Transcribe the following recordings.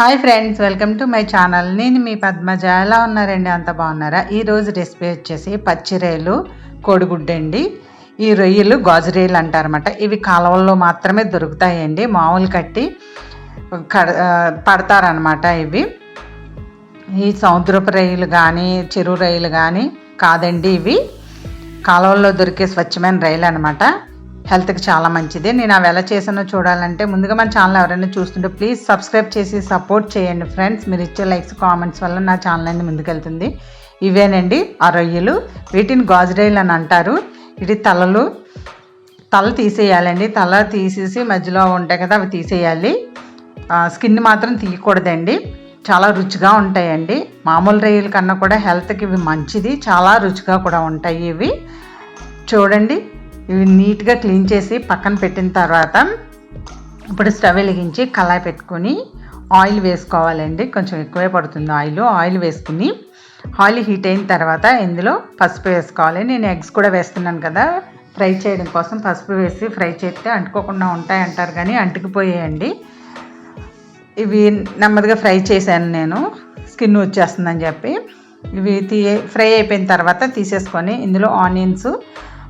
Hi friends welcome to my channel నేను మీ పద్మజ. ఎలా ఉన్నారండి? అంత బాగున్నారా? ఈరోజు రెసిపీ వచ్చేసి పచ్చి రొయ్యలు కోడిగుడ్డు అండి ఈ రొయ్యలు గాజు రొయ్యలు అంటారన్నమాట. ఇవి కాలువల్లో మాత్రమే దొరుకుతాయండి. మామూలు కట్టి పడతారనమాట ఇవి. ఈ సముద్రపు రొయ్యలు కానీ చెరువు రొయ్యలు కానీ కాదండి ఇవి. కాలువల్లో దొరికే స్వచ్ఛమైన రైలు అనమాట హెల్త్కి చాలా మంచిది. నేను అవి ఎలా చేసానో చూడాలంటే ముందుగా మన ఛానల్ ఎవరైనా చూస్తుంటే ప్లీజ్ సబ్స్క్రైబ్ చేసి సపోర్ట్ చేయండి ఫ్రెండ్స్. మీరు ఇచ్చే లైక్స్ కామెంట్స్ వల్ల నా ఛానల్ అనేది ముందుకెళ్తుంది. ఇవేనండి ఆ రొయ్యలు. వీటిని గాజురైలు అని అంటారు. ఇది తలలు. తల తీసేయాలండి. తల తీసేసి మధ్యలో ఉంటాయి కదా అవి తీసేయాలి. స్కిన్ మాత్రం తీయకూడదండి. చాలా రుచిగా ఉంటాయండి. మామూలు రొయ్యల కన్నా కూడా హెల్త్కి ఇవి మంచిది. చాలా రుచిగా కూడా ఉంటాయి ఇవి. చూడండి. ఇవి నీట్గా క్లీన్ చేసి పక్కన పెట్టిన తర్వాత ఇప్పుడు స్టవ్ వెలిగించి కళాయి పెట్టుకొని ఆయిల్ వేసుకోవాలండి. కొంచెం ఎక్కువే పడుతుంది ఆయిల్. ఆయిల్ వేసుకుని ఆయిల్ హీట్ అయిన తర్వాత ఇందులో పసుపు వేసుకోవాలి. నేను ఎగ్స్ కూడా వేస్తున్నాను కదా ఫ్రై చేయడం కోసం పసుపు వేసి ఫ్రై చేస్తే అంటుకోకుండా ఉంటాయి అంటారు కానీ అంటుకుపోయాయండి. ఇవి నెమ్మదిగా ఫ్రై చేశాను నేను. స్కిన్ వచ్చేస్తుందని చెప్పి ఇవి తీ ఫ్రై అయిపోయిన తర్వాత తీసేసుకొని ఇందులో ఆనియన్స్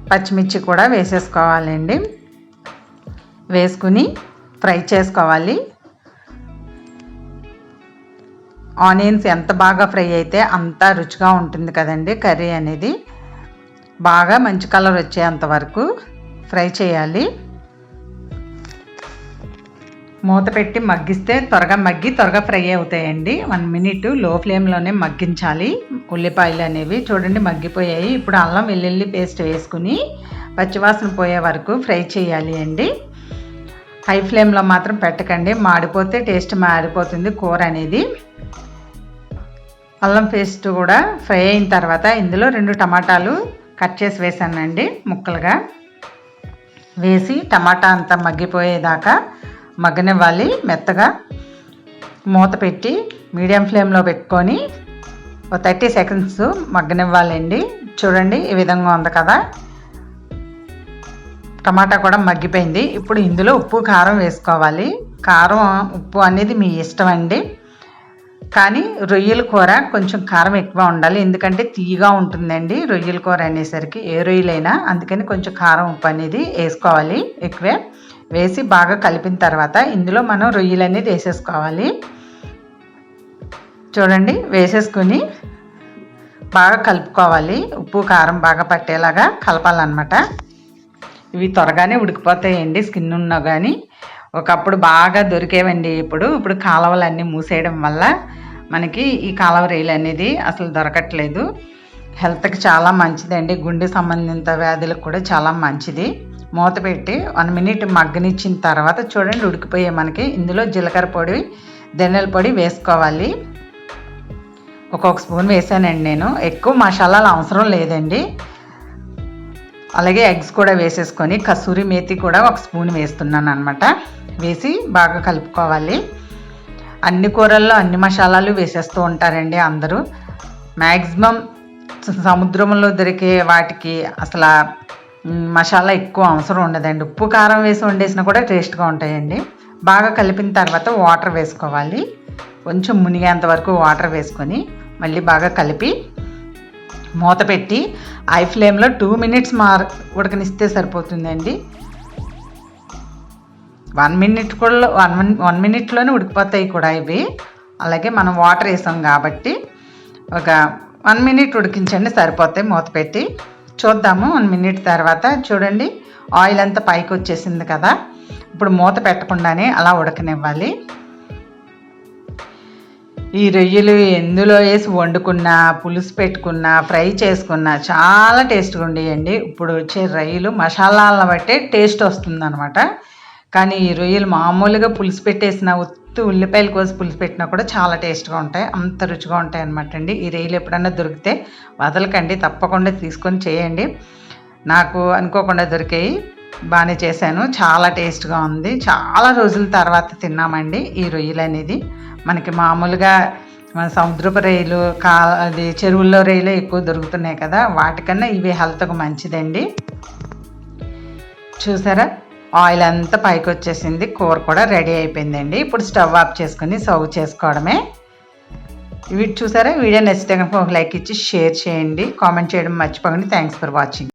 పచ్చిమిర్చి కూడా వేసేసుకోవాలండి. వేసుకుని ఫ్రై చేసుకోవాలి. ఆనియన్స్ ఎంత బాగా ఫ్రై అయితే అంత రుచిగా ఉంటుంది కదండి కర్రీ అనేది. బాగా మంచి కలర్ వచ్చేంత వరకు ఫ్రై చేయాలి. మూత పెట్టి మగ్గిస్తే త్వరగా మగ్గి త్వరగా ఫ్రై అవుతాయండి. వన్ మినిట్లో ఫ్లేమ్లోనే మగ్గించాలి. ఉల్లిపాయలు అనేవి చూడండి మగ్గిపోయాయి. ఇప్పుడు అల్లం వెల్లుల్లి పేస్ట్ వేసుకుని పచ్చివాసన పోయే వరకు ఫ్రై చేయాలి అండి. హై ఫ్లేమ్లో మాత్రం పెట్టకండి. మాడిపోతే టేస్ట్ మారిపోతుంది కూర అనేది. అల్లం పేస్ట్ కూడా ఫ్రై అయిన తర్వాత ఇందులో రెండు టమాటాలు కట్ చేసి వేసానండి ముక్కలుగా. వేసి టమాటా అంతా మగ్గిపోయేదాకా మగ్గనివ్వాలి మెత్తగా. మూత పెట్టి మీడియం ఫ్లేమ్లో పెట్టుకొని థర్టీ సెకండ్స్ మగ్గనివ్వాలండి. చూడండి ఈ విధంగా ఉంది కదా. టమాటా కూడా మగ్గిపోయింది. ఇప్పుడు ఇందులో ఉప్పు కారం వేసుకోవాలి. కారం ఉప్పు అనేది మీ ఇష్టం అండి. కానీ రొయ్యల కూర కొంచెం కారం ఎక్కువ ఉండాలి. ఎందుకంటే తీయగా ఉంటుందండి రొయ్యల కూర అనేసరికి. ఏ రొయ్యలైనా అందుకని కొంచెం కారం ఉప్పు అనేది వేసుకోవాలి ఎక్కువే. వేసి బాగా కలిపిన తర్వాత ఇందులో మనం రొయ్యలు అనేది వేసేసుకోవాలి. చూడండి వేసేసుకుని బాగా కలుపుకోవాలి. ఉప్పు కారం బాగా పట్టేలాగా కలపాలన్నమాట. ఇవి త్వరగానే ఉడికిపోతాయండి స్కిన్ ఉన్నా కానీ ఒకప్పుడు బాగా దొరికేవండి ఇప్పుడు. ఇప్పుడు కాలువలన్నీ మూసేయడం వల్ల మనకి ఈ కాలువ రైలు అనేది అసలు దొరకట్లేదు. హెల్త్కి చాలా మంచిదండి. గుండె సంబంధిత వ్యాధులకు కూడా చాలా మంచిది. మూత పెట్టి వన్ మినిట్ మగ్గనిచ్చిన తర్వాత చూడండి ఉడికిపోయే మనకి. ఇందులో జీలకర్ర పొడి ధనియాల పొడి వేసుకోవాలి. ఒక్కొక్క స్పూన్ వేసానండి నేను. ఎక్కువ మసాలాలు అవసరం లేదండి. అలాగే ఎగ్స్ కూడా వేసేసుకొని కసూరి మేతి కూడా ఒక స్పూన్ వేస్తున్నాను అనమాట వేసి బాగా కలుపుకోవాలి. అన్ని కూరల్లో అన్ని మసాలాలు వేసేస్తూ ఉంటారండి అందరూ. మ్యాక్సిమం సముద్రంలో దొరికే వాటికి అసలు మసాలా ఎక్కువ అవసరం ఉండదండి. ఉప్పు కారం వేసి వండేసినా కూడా టేస్ట్గా ఉంటాయండి. బాగా కలిపిన తర్వాత వాటర్ వేసుకోవాలి. కొంచెం మునిగేంత వరకు వాటర్ వేసుకొని మళ్ళీ బాగా కలిపి మూత పెట్టి ఐ ఫ్లేమ్లో టూ మినిట్స్ మార్ ఉడకనిస్తే సరిపోతుందండి. వన్ మినిట్ కూడా వన్ వన్ మినిట్లోనే ఉడికిపోతాయి కూడా ఇవి. అలాగే మనం వాటర్ వేసాం కాబట్టి ఒక వన్ మినిట్ ఉడికించండి సరిపోతాయి మూత పెట్టి. చూద్దాము వన్ మినిట్ తర్వాత. చూడండి ఆయిల్ అంతా పైకి వచ్చేసింది కదా. ఇప్పుడు మూత పెట్టకుండానే అలా ఉడకనివ్వాలి. ఈ రొయ్యలు ఎందులో వేసి వండుకున్నా పులుసు పెట్టుకున్నా ఫ్రై చేసుకున్నా చాలా టేస్ట్గా ఉండేయండి. ఇప్పుడు వచ్చే రొయ్యలు మసాలాలను బట్టే టేస్ట్ వస్తుందన్నమాట. కానీ ఈ రొయ్యలు మామూలుగా పులుసు పెట్టేసిన ఉత్తు ఉల్లిపాయలు కోసి పులుసు పెట్టినా కూడా చాలా టేస్ట్గా ఉంటాయి. అంత రుచిగా ఉంటాయి అనమాట అండి. ఈ రొయ్యలు ఎప్పుడన్నా దొరికితే వదలకండి. తప్పకుండా తీసుకొని చేయండి. నాకు అనుకోకుండా దొరికాయి. బాగానే చేశాను. చాలా టేస్ట్గా ఉంది. చాలా రోజుల తర్వాత తిన్నామండి ఈ రొయ్యలు అనేది మనకి మామూలుగా మన సముద్రపు రొయ్యలు కా అది చెరువుల్లో రొయ్యలు ఎక్కువ దొరుకుతున్నాయి కదా వాటికన్నా ఇవి హెల్త్కు మంచిదండి. చూసారా? ఆయిల్ అంతా పైకి వచ్చేసింది కూర కూడా రెడీ అయిపోయిందండి. ఇప్పుడు స్టవ్ ఆఫ్ చేసుకొని సర్వ్ చేసుకోవడమే. వీటి చూసారా? వీడియో నచ్చితే కనుక ఒక లైక్ ఇచ్చి షేర్ చేయండి. కామెంట్ చేయడం మర్చిపోకండి. Thanks for watching.